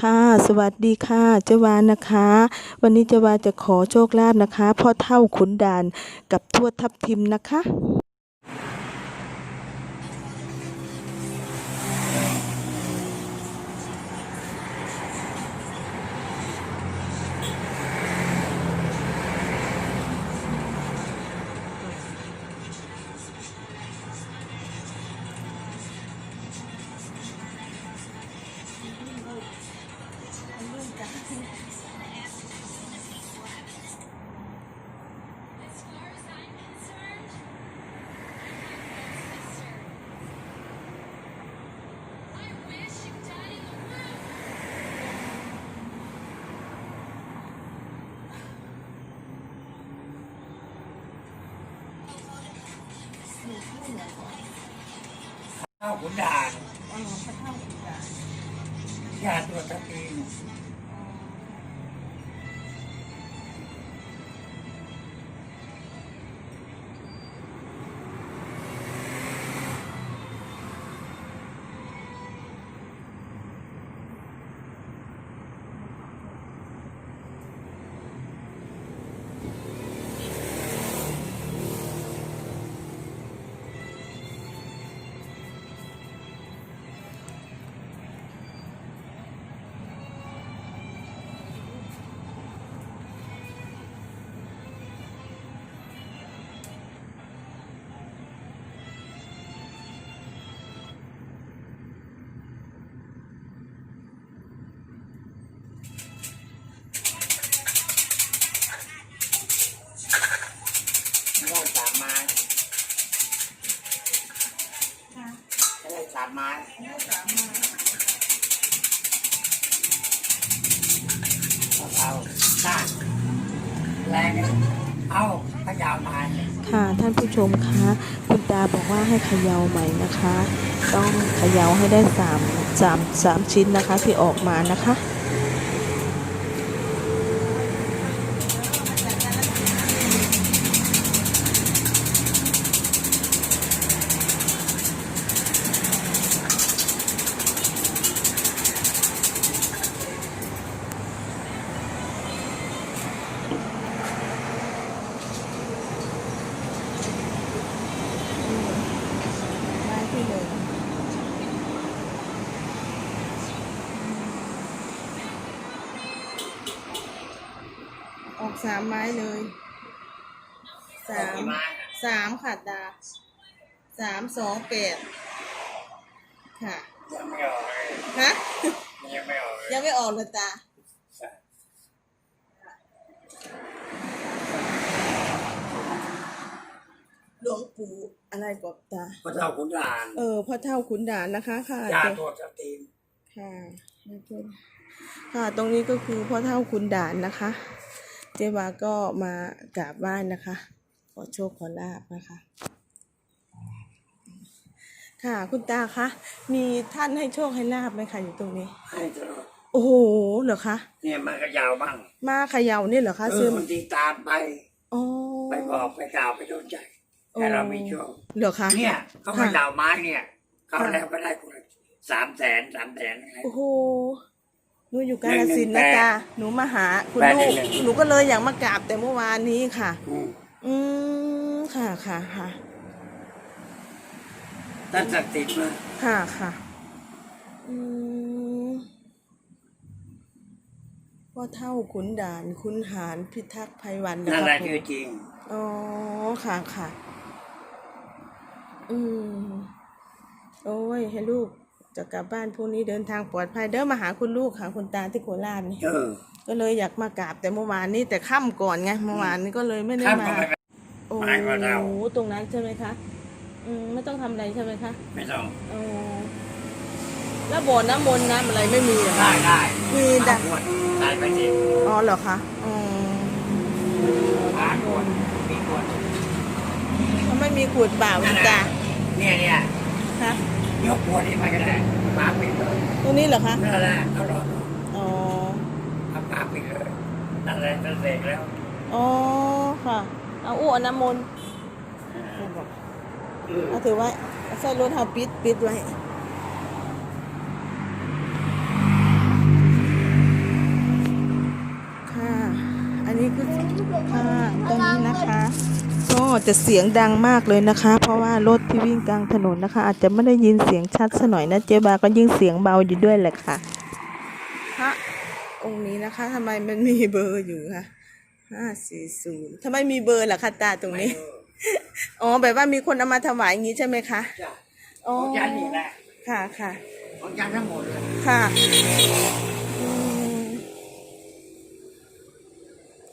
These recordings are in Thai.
ค่ะ สวัสดีค่ะ เจวานนะคะ วันนี้เจวาจะขอโชคลาภนะคะพ่อเท่าขุนด่านกับทวดทับทิมนะคะ ข้าวขุนด่านญาติตัวตะปีนไามไม้เอาด้านแรงเอาขยาวไม้ค่ะท่านผู้ชมคะคุณตาบอกว่าให้เขย่าใหม่นะคะ ต้องเขย่าให้ได้สามสามสามชิ้นนะคะที่ออกมานะคะ สามไม้เลยสามกี่ไม้สามค่ะตาสามสองแปดค่ะยังไม่ออกเลยฮะยังไม่ออกเลยยังไม่ออกเลยตาหลวงปู่อะไรกบตาพระเจ้าขุนด่าน เออพ่อเท่าขุนด่านนะคะค่ะญาเจติตัวตะปีนค่ะค่ะตรงนี้ก็คือพ่อเท่าขุนด่านนะคะ เจวาก็มากราบไหว้นะคะ ขอโชคขอลาบนะคะ ค่ะ คุณตาคะมีท่านให้โชคให้ลาบไหมคะอยู่ตรงนี้ ให้ตลอดโอ้โหเหรอคะเนี่ยมันก็ยาวบ้างมาเขย่าเนี่ยเหรอคะเอซื้ออมันตีตามไป อ๋อไปบอกไปกล่าวไปโดนใจแต่เรามีโชคเหรอคะ เนี่ยเขาไปค่ะดาวไม้เนี่ยเขาค่ะแล้วก็ได้คนละสามแสนสามแสนอะไรโอ้โห หนูอยู่กาฬสินธุ์หนึ่นะงหนึ่งแปดจ๊ะหนูมาหาคุณแปดลูกหนึ่งหนึ่งหนูก็เลยอยากมากราบแต่เมื่อวานนี้ค่ะ อืมอืมค่ะค่ะค่ะท่านศักดิ์สิทธิ์มาค่ะค่ะอืมพ่อเท่าขุนด่านขุนหารพิทักษ์ภัยวันนะนั่นคแหรัละบคือจริง อ๋อค่ะค่ะ อืม โอ้ยให้ลูก จะกลับบ้านพรุ่งนี้เดินทางปลอดภัยเด้อมาหาคุณลูกค่ะคุณตาที่โคราชนี่เออก็เลยอยากมากราบแต่เมื่อวานนี้แต่ค่ำก่อนไงเมื่อวานนี้ก็เลยไม่ได้ข้ามมา ก็ไม่เป็นโอ้หมายว่าเรา โหตรงนั้นใช่ไหมคะ อืมไม่ต้องทำอะไรใช่ไหมคะไม่ต้องโอ้แล้วบ่อน้ำมนต์น้ำอะไรไม่มีเหรอได้คะ ได้มีแต่เอาขวดใส่ไปสิอ๋อเหรอคะอ๋อหาขวดมีขวดถ้าไม่มีขวดเปล่าคุณตาเนี่ยเนี่ยคะ ยกหัวนี้มาก็ได้ปากปิดเลยตรงนี้เหรอคะ นั่นแหละเขาหลอดอ๋อทำาปากปิดเลยนั่นแหละนั่เสกแล้วอ๋อ ค่ะ เอาอ้วนน้ำมนต์เอาถือไว้ใส่รถหาปิดปิดไว้ค่ะ อันนี้คือค่ะตรงนี้นะคะ จะเสียงดังมากเลยนะคะ เพราะว่ารถที่วิ่งกลางถนนนะคะ อาจจะไม่ได้ยินเสียงชัดซะหน่อยนะเจ๊บาก็ยิ่งเสียงเบาอยู่ด้วยแหละค่ะพระองค์นี้นะคะทำไมมันมีเบอร์อยู่คะห้าสี่ศูนย์ทำไมมีเบอร์ล่ะคะตาตรงนี้ อ๋อแบบว่ามีคนเอามาถวายอย่างนี้ใช่ไหมคะจ้ะอ๋อของยันนี่แหละค่ะค่ะของยันทั้งหมดเลยค่ะอืม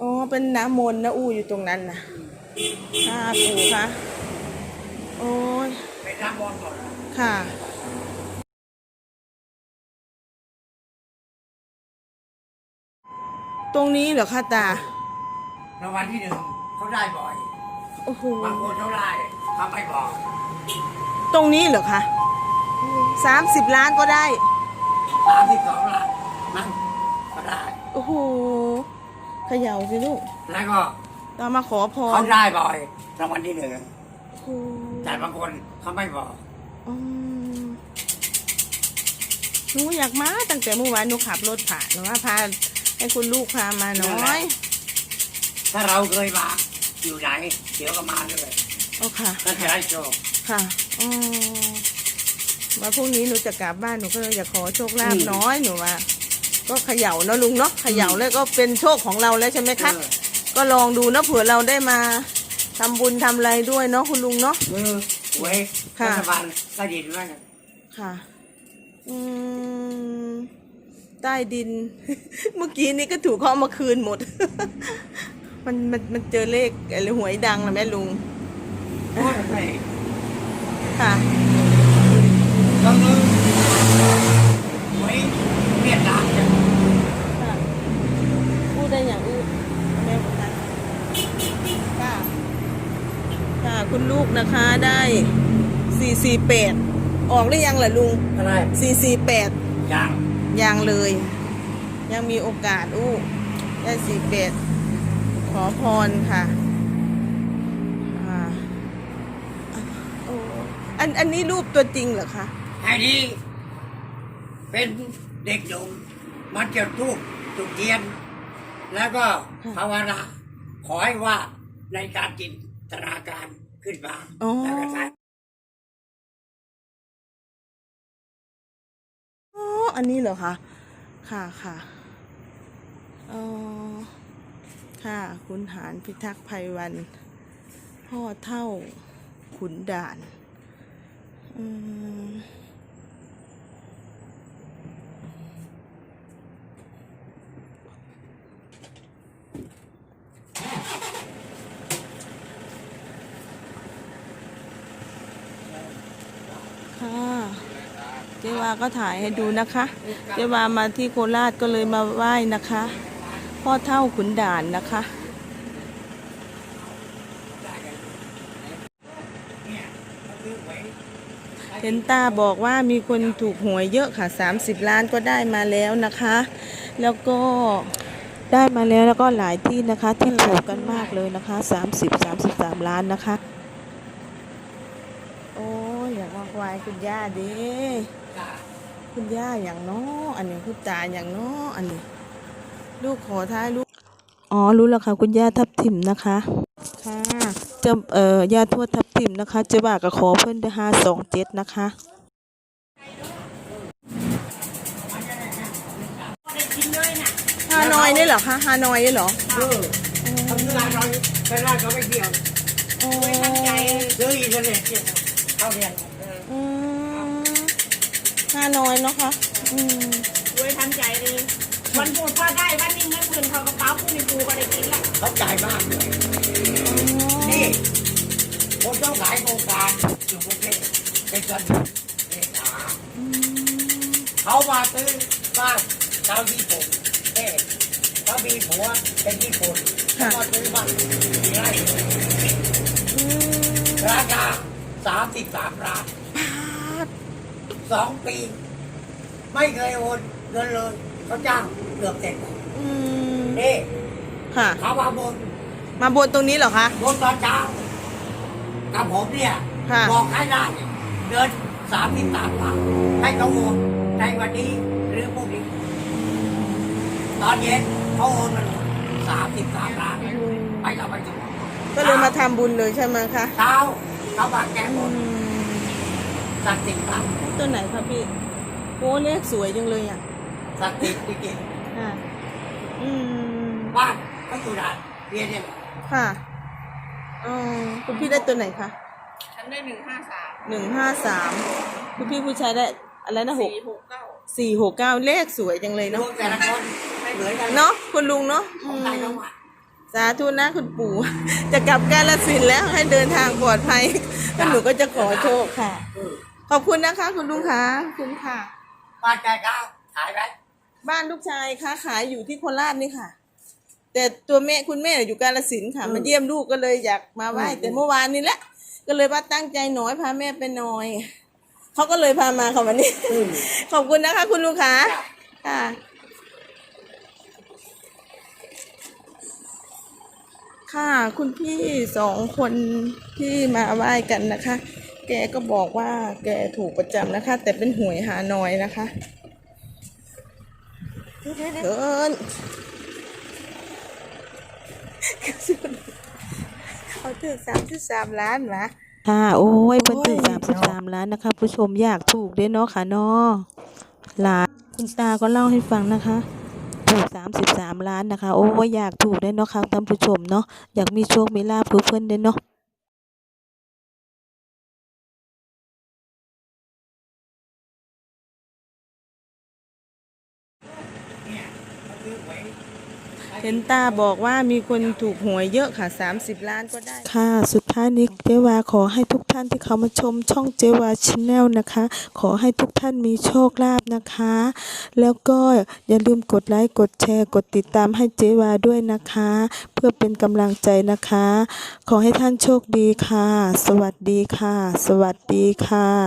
อ๋อเป็นน้ำมนต์นะอู้อยู่ตรงนั้นนะ ค่ะปู่คะโอ้ยเป็นน้ำมนต์หมดเลยค่ะตรงนี้เหรอคะตารางวัลที่หนึ่งเขาได้บ่อยโอ้โหบางคนเขาได้เขาไม่บอกตรงนี้เหรอคะสามสิบล้านก็ได้สามสิบสองล้านนั่นก็ได้โอ้โหเขย่าสิลูกแล้วก็ เรามาขอพเขารได้บ่อยรางวัลที่หนึ่งโอ้โหแต่บางคนเขาไม่บอกอืมหนูอยากมาตั้งแต่เมื่อวานหนูขับรถผ่านหนูว่าพาให้คุณลูกพามาหน้อยถ้าเราเคยมาอยู่ไหนเดี๋ยวก็มาเลยโอ้ค่ะถ้าจะได้โชคค่ะอ๋อมาพรุ่งนี้หนูจะกลับบ้านหนูก็เลยอยากขอโชคลาภอืมน้อยหนูว่า ก็เขย่าเนอะลุงเนาะเขย่าแล้วก็เป็นโชคของเราแล้วใช่ไหมคะ เออ ก็ลองดูเนอะเผื่อเราได้มาทำบุญทำอะไรด้วยเนาะคุณลุงเนาะเออเว้ยค่ะรัฐบาลก็ดีด้วยนะค่ะ อืม ใต้ดิน เมื่อกี้นี้ก็ถูกเขาเอามาคืนหมด มันมันมันเจอเลขอะไรหวยดังนะแม่ลุง โอ้ยไม่ค่ะก็คือเว้ยเวียดนามเนี่ยค่ะพูดได้อย่างอื่นแม่บอกนะค่ะ ค่ะ คุณลูกนะคะได้สี่สี่แปดออกหรือยังล่ะลุง อะไรสี่สี่แปดอย่างยังเลย ยังมีโอกาสอู้ได้สี่แปดขอพรค่ะอ่าโอ้อันอันนี้รูปตัวจริงเหรอคะ ไอ้นี่เป็นเด็กหนุ่มมันจะทูกจุดเทียน แล้วก็ภาวนาขอให้ว่าในการจิน ตนาการขึ้นมาอ๋อ แล้วก็ใช้อ๋อ อันนี้เหรอคะ ค่ะค่ะอ๋อค่ะ คุณหารพิทักษ์ภัยวัน พ่อเท่าขุนด่าน อืม ค่ะ เจวาก็ถ่ายให้ดูนะคะ เจวามาที่โคราชก็เลยมาไหว้นะคะ พ่อเท่าขุนด่านนะคะ เห็นตาบอกว่ามีคนถูกหวยเยอะค่ะ 30 ล้านก็ได้มาแล้วนะคะ แล้วก็ได้มาแล้วแล้วก็หลายที่นะคะที่ถูกกันมากเลยนะคะ 30 33 ล้านนะคะ โอ้ยอยากมาควายคุณย่าดิ คุณย่าอย่างน้ออันนี้คุณตาอย่างน้ออันนี้ ลูกขอท้ายลูก อ๋อรู้แล้วค่ะ คุณย่าทับทิมนะคะ ค่ะจะเอ่อย่าทวดทับทิมนะคะ จะบ่ากับขอเพิ่นได้ห้าสองเจ็ดนะคะฮานอยนี่เหรอคะฮานอยนี่เหรอเออทำงานเราไปร้านเขาไม่เที่ยวอ๋อซื้ออินเทอร์เน็ตเนี่ยเข้าเรียนเอออืม ฮานอยเนาะคะอืมรวยทันใจเลยวันพูดว่าได้วันนี้เงินหมื่นเขากระเป๋าผู้ในปูก็ได้กินละเขาจ่ายมากเลยนี่ผมต้องขายโครงการอยู่กรุงเทพเป็นคนเอกาเขามาซื้อบ้านชาวญี่ปุ่นเอ๊ะเขามีผัวเป็นญี่ปุ่นเขามาซื้อบ้านสี่ไร่อืมราคาสามสิบสามล้านพาด สองปี ไม่เคยโอนเงินเลยเขาจ้างเกือบเสร็จอืมนี่ค่ะ เขามาบนมาบนตรงนี้เหรอคะ บนตอนเช้ากับผมเนี่ยค่ะ บอกให้ได้เดินสามสิบสามล้านให้เขาโอนในวันนี้หรือพรุ่งนี้ ตอนเย็นเขาโอนมาสามสิบสามล้านไปเราไปถึงก็เลยมาทำบุญเลยใช่ไหมคะเช้าเช้าบานแก้บอืน ม สักดิ์สิทธิ์ครับตัวไหนคะพี่โอ้เลขสวยจังเลยอะสักดิ์สิทธิ์จริงค่ะอืมๆบ้านก็อยู่ได้เรียนเนี่ยค่ะอ๋อคุณพี่ได้ตัวไหนคะฉันได้หนึ่งห้าสามหนึ่งห้าสามคุณพี่ผู้ชายได้อะไรนะหกสี่หกเก้าสี่หกเก้าเลขสวยจังเลยรเนาะวมแต่ละคนไม่เหมือนกันเนาะคุณลุงเนาะขอืองมใครต้องมาสาธุนะคุณปู่ จะกลับกาลสินธุ์แล้วให้เดินทางปลอดภัยแล้วหนูก็จะขอโชคค่ะเออ ขอบคุณนะคะ คุณลุงค่ะขอบคุณค่ะ บ้านใจกล้าขายไหมบ้านลูกชายค้าขายอยู่ที่โคราชนี่ค่ะ แต่ตัวแม่คุณแม่อยู่กาลสินธุ์ค่ะ มาเยี่ยมลูกก็เลยอยากมาไหว้แต่เมื่อวานนี้แหละ ก็เลยว่าตั้งใจหน่อยพาแม่ไปหน่อย เขาก็เลยพามาค่ะวันนี้ ขอบคุณนะคะ คุณลุงค่ะค่ะ ค่ะคุณพี่สองคนที่มาไหว้กันนะคะ แกก็บอกว่าแกถูกประจำนะคะ แต่เป็นหวยหาน้อยนะคะเดินเขาถึงสามสิบสามล้านหมาค่ะโอ้ยเพิ่นถึงสามสิบสามล้านนะคะ ผู้ชมอยากถูกเด้เนาะค่ะเนาะหลานคุณตาก็เล่าให้ฟังนะคะถูกสามสิบสามล้านนะคะ โอ้ยอยากถูกได้เนาะค่ะท่านผู้ชมเนาะอยากมีโชคมีลาภคือเพิ่อนได้เนาะ ห็นตาบอกว่ามีคนถูกหวยเยอะค่ะสามสิบล้านก็ได้ ค่ะ สุดท้ายนี้เจวาขอให้ทุกท่านที่เขามาชมช่องเจวาชแนลนะคะ ขอให้ทุกท่านมีโชคลาภนะคะ แล้วก็อย่าลืมกดไลค์ กดแชร์ กดติดตามให้เจวาด้วยนะคะ เพื่อเป็นกำลังใจนะคะ ขอให้ท่านโชคดีค่ะ สวัสดีค่ะ สวัสดีค่ะ